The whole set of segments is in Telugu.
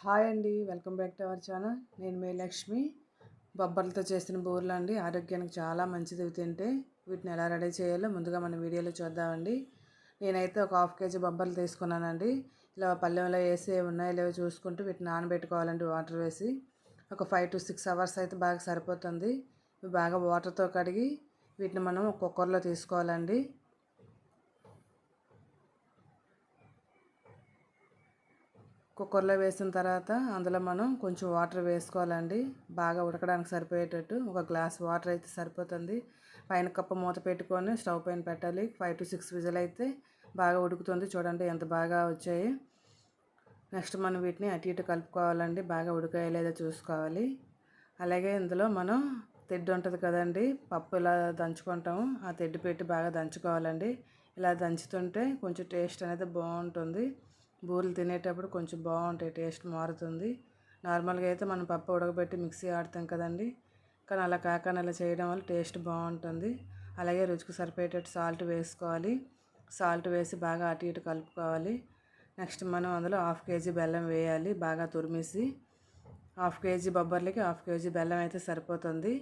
హాయ్ అండి welcome back to our channel. నేను మీ లక్ష్మి. బొబ్బర్లతో చేసిన బూరెలు అండి. ఆరోగ్యానికి చాలా మంచిది. తింటే వీటిని ఎలా రెడీ చేయాలో ముందుగా మన వీడియోలో చూద్దామండి. నేనైతే ఒక హాఫ్ కేజీ బొబ్బర్లు తీసుకున్నానండి. ఇలా పల్లెంలో వేసి ఉన్నాయో లేవో చూసుకుంటూ వీటిని నానబెట్టుకోవాలండి వాటర్ వేసి. ఒక ఫైవ్ టు సిక్స్ అవర్స్ అయితే బాగా సరిపోతుంది. బాగా వాటర్తో కడిగి వీటిని మనం కుక్కర్లో తీసుకోవాలండి. కుక్కర్లో వేసిన తర్వాత అందులో మనం కొంచెం వాటర్ వేసుకోవాలండి. బాగా ఉడకడానికి సరిపోయేటట్టు ఒక గ్లాస్ వాటర్ అయితే సరిపోతుంది. పైన కప్ప మూత పెట్టుకొని స్టవ్ పైన పెట్టాలి. ఫైవ్ టు సిక్స్ విజిల్ అయితే బాగా ఉడుకుతుంది. చూడండి ఎంత బాగా వచ్చాయి. నెక్స్ట్ మనం వీటిని అటు ఇటు కలుపుకోవాలండి. బాగా ఉడికాయో లేదో చూసుకోవాలి. అలాగే ఇందులో మనం తెడ్డు ఉంటుంది కదండి. పప్పు ఇలా దంచుకుంటాము. ఆ తెడ్డు పెట్టి బాగా దంచుకోవాలండి. ఇలా దంచుతుంటే కొంచెం టేస్ట్ అనేది బాగుంటుంది. బూరెలు తినేటప్పుడు కొంచెం బాగుంటాయి టేస్ట్ మారుతుంది. నార్మల్గా అయితే మనం పప్పు ఉడకబెట్టి మిక్సీ ఆడతాం కదండి. కానీ అలా కాకుండా అలా చేయడం వల్ల టేస్ట్ బాగుంటుంది. అలాగే రుచికి సరిపోయేటట్టు సాల్ట్ వేసుకోవాలి. సాల్ట్ వేసి బాగా అటు ఇటు కలుపుకోవాలి. నెక్స్ట్ మనం అందులో హాఫ్ కేజీ బెల్లం వేయాలి బాగా తురిమేసి. హాఫ్ కేజీ బొబ్బర్లకి హాఫ్ కేజీ బెల్లం అయితే సరిపోతుంది.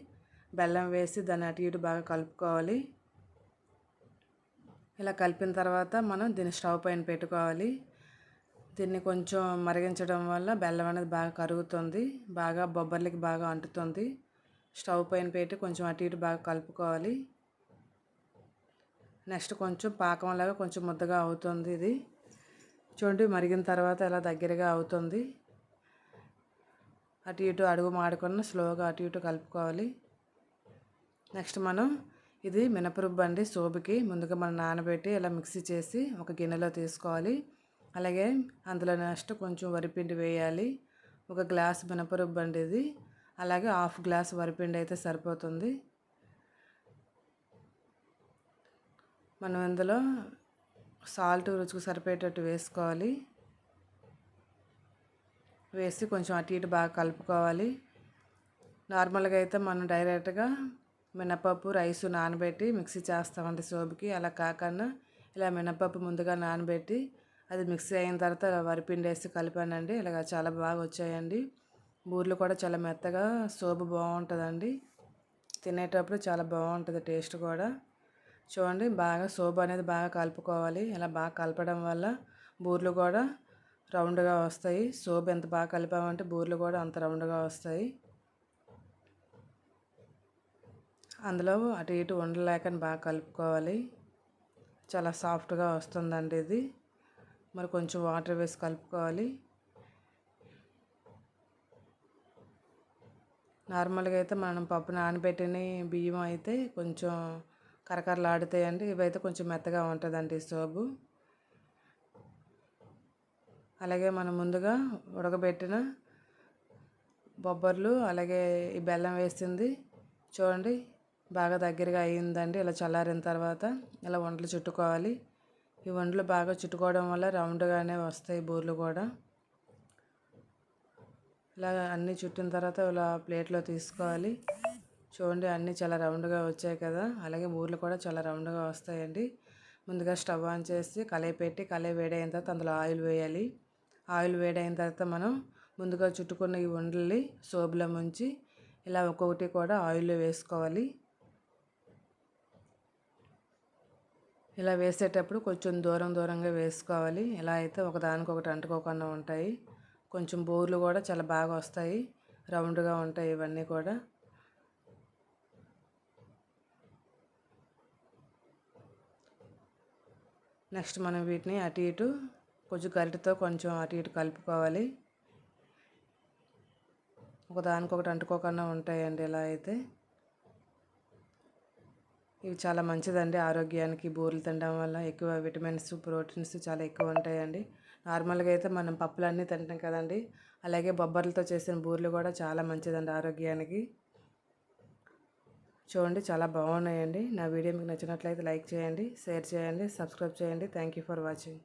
బెల్లం వేసి దాన్ని అటు ఇటు బాగా కలుపుకోవాలి. ఇలా కలిపిన తర్వాత మనం దీన్ని స్టవ్ పైన పెట్టుకోవాలి. దీన్ని కొంచెం మరిగించడం వల్ల బెల్లం అనేది బాగా కరుగుతుంది బాగా బొబ్బర్లకి బాగా అంటుతుంది. స్టవ్ పైన పెట్టి కొంచెం అటు ఇటు బాగా కలుపుకోవాలి. నెక్స్ట్ కొంచెం పాకంలాగా కొంచెం ముద్దగా అవుతుంది ఇది. చూడండి మరిగిన తర్వాత ఇలా దగ్గరగా అవుతుంది. అటు ఇటు అడుగు మాడుకున్న స్లోగా అటు ఇటు కలుపుకోవాలి. నెక్స్ట్ మనం ఇది మినపరుబ్బు అండి సోపుకి ముందుగా మనం నానబెట్టి ఇలా మిక్సీ చేసి ఒక గిన్నెలో తీసుకోవాలి. అలాగే అందులో నెక్స్ట్ కొంచెం వరిపిండి వేయాలి. ఒక గ్లాస్ మినపరుబ్బు అండి ఇది. అలాగే హాఫ్ గ్లాస్ వరిపిండి అయితే సరిపోతుంది. మనం ఇందులో సాల్ట్ రుచికి సరిపోయేటట్టు వేసుకోవాలి. వేసి కొంచెం అటు ఇటు బాగా కలుపుకోవాలి. నార్మల్గా అయితే మనం డైరెక్ట్గా మినపప్పు రైస్ నానబెట్టి మిక్సీ చేస్తామండి సోబుకి అలా కాకుండా ఇలా మినపప్పు ముందుగా నానబెట్టి అది మిక్సీ అయిన తర్వాత వరిపిండి వేసి కలిపానండి. ఇలాగ చాలా బాగా వచ్చాయండి. బూర్లు కూడా చాలా మెత్తగా సోపు బాగుంటుందండి. తినేటప్పుడు చాలా బాగుంటుంది టేస్ట్ కూడా. చూడండి బాగా సోపు అనేది బాగా కలుపుకోవాలి. ఇలా బాగా కలపడం వల్ల బూర్లు కూడా రౌండ్గా వస్తాయి. సోపు ఎంత బాగా కలిపామంటే బూర్లు కూడా అంత రౌండ్గా వస్తాయి. అందులో అటు ఇటు ఉండలేకని బాగా కలుపుకోవాలి. చాలా సాఫ్ట్గా వస్తుందండి ఇది. మరి కొంచెం వాటర్ వేసి కలుపుకోవాలి. నార్మల్గా అయితే మనం పప్పు నానబెట్టిన బియ్యం అయితే కొంచెం కరకరలాడుతాయండి. ఇవైతే కొంచెం మెత్తగా ఉంటుందండి సోపు అలాగే మనం ముందుగా ఉడకబెట్టిన బొబ్బర్లు అలాగే ఈ బెల్లం వేసింది. చూడండి బాగా దగ్గరగా అయ్యిందండి ఇలా చల్లారిన తర్వాత ఇలా వంటలు చుట్టుకోవాలి. ఈ వండలు బాగా చుట్టుకోవడం వల్ల రౌండ్గానే వస్తాయి బూర్లు కూడా. ఇలా అన్నీ చుట్టిన తర్వాత ఇలా ప్లేట్లో తీసుకోవాలి. చూడండి అన్నీ చాలా రౌండ్గా వచ్చాయి కదా. అలాగే బూర్లు కూడా చాలా రౌండ్గా వస్తాయండి. ముందుగా స్టవ్ ఆన్ చేసి కలయి పెట్టి కళాయి వేడైన తర్వాత అందులో ఆయిల్ వేయాలి. ఆయిల్ వేడైన తర్వాత మనం ముందుగా చుట్టుకున్న ఈ వండల్ని సోపులో ముంచి ఇలా ఒక్కొక్కటి కూడా ఆయిల్లో వేసుకోవాలి. ఇలా వేసేటప్పుడు కొంచెం దూరం దూరంగా వేసుకోవాలి. ఇలా అయితే ఒకదానికొకటి అంటుకోకుండా ఉంటాయి. కొంచెం బోర్లు కూడా చాలా బాగా వస్తాయి. రౌండ్గా ఉంటాయి ఇవన్నీ కూడా. నెక్స్ట్ మనం వీటిని అటు ఇటు కొంచెం గరిటతో కొంచెం అటు ఇటు కలుపుకోవాలి. ఒకదానికొకటి అంటుకోకుండా ఉంటాయండి ఇలా అయితే. ఇవి చాలా మంచిదండి. ఆరోగ్యానికి బూరెలు తినడం వల్ల ఎక్కువ విటమిన్స్ ప్రోటీన్స్ చాలా ఎక్కువ ఉంటాయండి. నార్మల్గా అయితే మనం పప్పులన్నీ తింటాం కదండి. అలాగే బొబ్బర్లతో చేసిన బూరెలు కూడా చాలా మంచిదండి ఆరోగ్యానికి. చూడండి చాలా బాగున్నాయండి. నా వీడియో మీకు నచ్చినట్లయితే లైక్ చేయండి షేర్ చేయండి సబ్స్క్రైబ్ చేయండి. Thank you for watching.